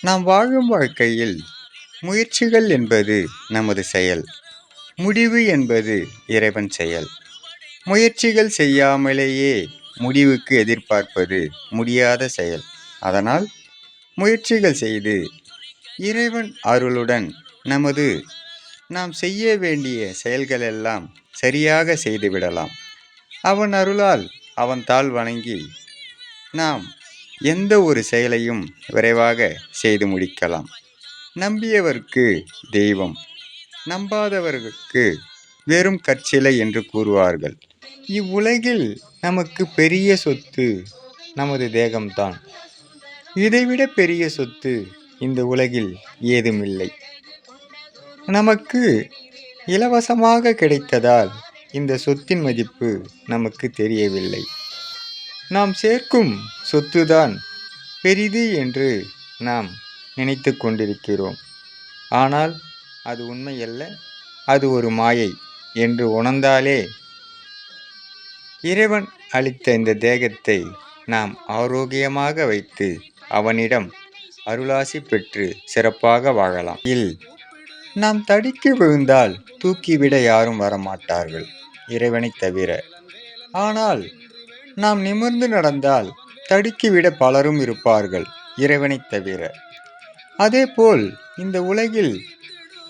நாம் வாழும் வாழ்க்கையில் முயற்சிகள் என்பது நமது செயல். முடிவு என்பது இறைவன் செயல். முயற்சிகள் செய்யாமலேயே முடிவுக்கு எதிர்பார்ப்பது முடியாத செயல். அதனால் முயற்சிகள் செய்து இறைவன் அருளுடன் நமது நாம் செய்ய வேண்டிய செயல்களெல்லாம் சரியாக செய்துவிடலாம். அவன் அருளால் அவன் தாள் வணங்கி நாம் எந்த ஒரு செயலையும் விரைவாக செய்து முடிக்கலாம். நம்பியவர்க்கு தெய்வம் நம்பாதவர்களுக்கு வெறும் கற்சிலை என்று கூறுவார்கள். இவ்வுலகில் நமக்கு பெரிய சொத்து நமது தேகம்தான். இதைவிட பெரிய சொத்து இந்த உலகில் ஏதுமில்லை. நமக்கு இலவசமாக கிடைத்ததால் இந்த சொத்தின் மதிப்பு நமக்கு தெரியவில்லை. நாம் சேர்க்கும் சொத்துதான் பெரிது என்று நாம் நினைத்து கொண்டிருக்கிறோம். ஆனால் அது உண்மையல்ல அது ஒரு மாயை என்று உணர்ந்தாலே இறைவன் அளித்த இந்த தேகத்தை நாம் ஆரோக்கியமாக வைத்து அவனிடம் அருளாசி பெற்று சிறப்பாக வாழலாம். இல் நாம் தடுக்கி விழுந்தால் தூக்கிவிட யாரும் வரமாட்டார்கள். இறைவனைத் தவிர. ஆனால் நாம் நிமிர்ந்து நடந்தால் தடுக்கிவிட பலரும் இருப்பார்கள் இறைவனைத் தவிர. அதேபோல் இந்த உலகில்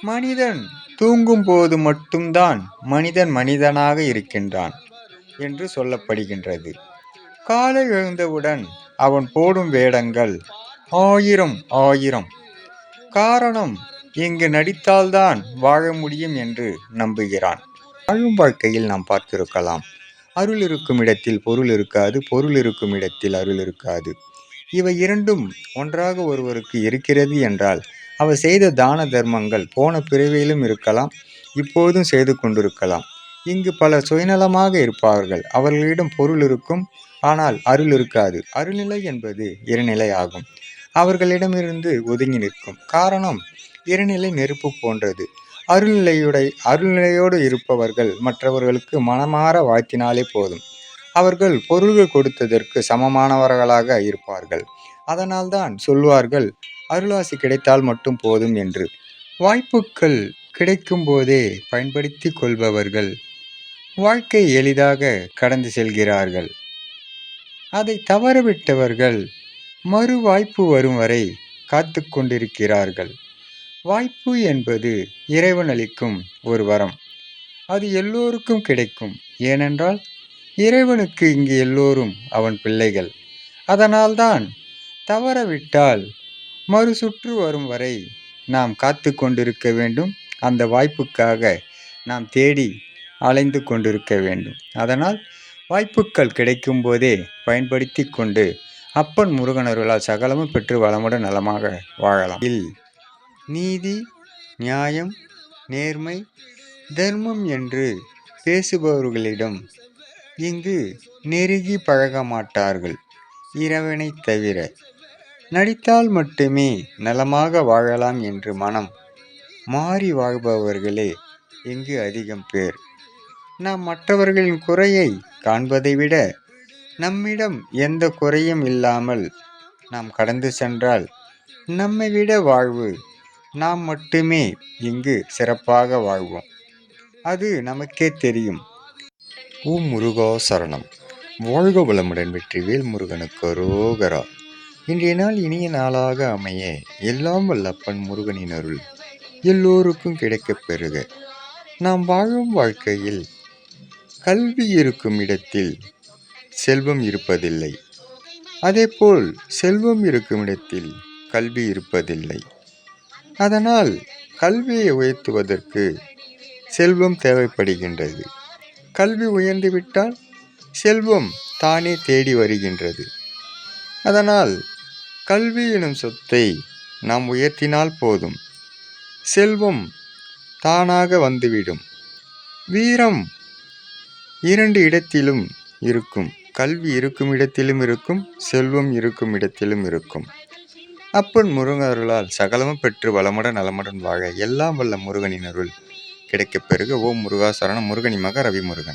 மனிதன் தூங்கும் போது மட்டும்தான் மனிதன் மனிதனாக இருக்கின்றான் என்று சொல்லப்படுகின்றது. காலை எழுந்தவுடன் அவன் போடும் வேடங்கள் ஆயிரம் ஆயிரம். காரணம் இங்கு நடித்தால்தான் வாழ முடியும் என்று நம்புகிறான். வாழும் வாழ்க்கையில் நாம் பார்த்திருக்கலாம். அருள் இருக்கும் இடத்தில் பொருள் இருக்காது பொருள் இருக்கும் இடத்தில் அருள் இருக்காது. இவை இரண்டும் ஒன்றாக ஒருவருக்கு இருக்கிறது என்றால் அவர் செய்த தான தர்மங்கள் போன பிறவியிலும் இருக்கலாம் இப்போதும் செய்து கொண்டிருக்கலாம். இங்கு பலர் சுயநலமாக இருப்பார்கள். அவர்களிடம் பொருள் இருக்கும் ஆனால் அருள் இருக்காது. அருள்நிலை என்பது இருநிலை ஆகும். அவர்களிடமிருந்து ஒதுங்கி நிற்கும். காரணம் இருநிலை நெருப்பு போன்றது. அருள்நிலையுடை அருள்நிலையோடு இருப்பவர்கள் மற்றவர்களுக்கு மனமாற வாழ்த்தினாலே போதும். அவர்கள் பொருள்கள் கொடுத்ததற்கு சமமானவர்களாக இருப்பார்கள். அதனால்தான் சொல்வார்கள் அருளாசி கிடைத்தால் மட்டும் போதும் என்று. வாய்ப்புகள் கிடைக்கும் போதே பயன்படுத்தி கொள்பவர்கள் வாழ்க்கை எளிதாக கடந்து செல்கிறார்கள். அதை தவறவிட்டவர்கள் மறு வாய்ப்பு வரும் வரை காத்து கொண்டிருக்கிறார்கள். வாய்ப்பு என்பது இறைவன் அளிக்கும் ஒரு வரம். அது எல்லோருக்கும் கிடைக்கும். ஏனென்றால் இறைவனுக்கு இங்கு எல்லோரும் அவன் பிள்ளைகள். அதனால்தான் தவறவிட்டால் மறு சுற்று வரும் வரை நாம் காத்து கொண்டிருக்க வேண்டும். அந்த வாய்ப்புக்காக நாம் தேடி அலைந்து கொண்டிருக்க வேண்டும். அதனால் வாய்ப்புகள் கிடைக்கும் போதே பயன்படுத்தி கொண்டு அப்பன் முருகனருளால் சகலமும் பெற்று வளமுடன் நலமாக வாழலாம். இல் நீதி நியாயம் நேர்மை தர்மம் என்று பேசுபவர்களிடம் இங்கு நெருங்கி பழக மாட்டார்கள் இறைவனைத் தவிர நடித்தால் மட்டுமே நலமாக வாழலாம் என்று மனம் மாறி வாழ்பவர்களே இங்கு அதிகம் பேர். நாம் மற்றவர்களின் குறையை காண்பதை விட நம்மிடம் எந்த குறையும் இல்லாமல் நாம் கடந்து சென்றால் நம்மை விட வாழ்வு நாம் மட்டுமே இங்கு சிறப்பாக வாழ்வோம். அது நமக்கே தெரியும். ஓ முருகா சரணம். வாழ்க வளமுடன் வெற்றிவேல் முருகனுக்கு ரோகரா இன்றைய நாள் இனிய நாளாக அமைய எல்லாம் வல்லப்பன் முருகனின் அருள் எல்லோருக்கும் கிடைக்கப் பெறுக. நாம் வாழும் வாழ்க்கையில் கல்வி இருக்கும் இடத்தில் செல்வம் இருப்பதில்லை. அதேபோல் செல்வம் இருக்கும் இடத்தில் கல்வி இருப்பதில்லை. அதனால் கல்வியை உயர்த்துவதற்கு செல்வம் தேவைப்படுகின்றது. கல்வி உயர்ந்துவிட்டால் செல்வம் தானே தேடி வருகின்றது. அதனால் கல்வி எனும் சொத்தை நாம் உயர்த்தினால் போதும். செல்வம் தானாக வந்துவிடும். வீரம் இரண்டு இடத்திலும் இருக்கும். கல்வி இருக்கும் இடத்திலும் இருக்கும் செல்வம் இருக்கும் இடத்திலும் இருக்கும். அப்பன் முருகன் அருளால் சகலமும் பெற்று வளமுடன் நலமுடன் வாழ எல்லாம் வல்ல முருகனின் அருள். கிடைக்கப் பெறுக. ஓம் முருகா சரணம். முருகனி மக ரவி முருகன்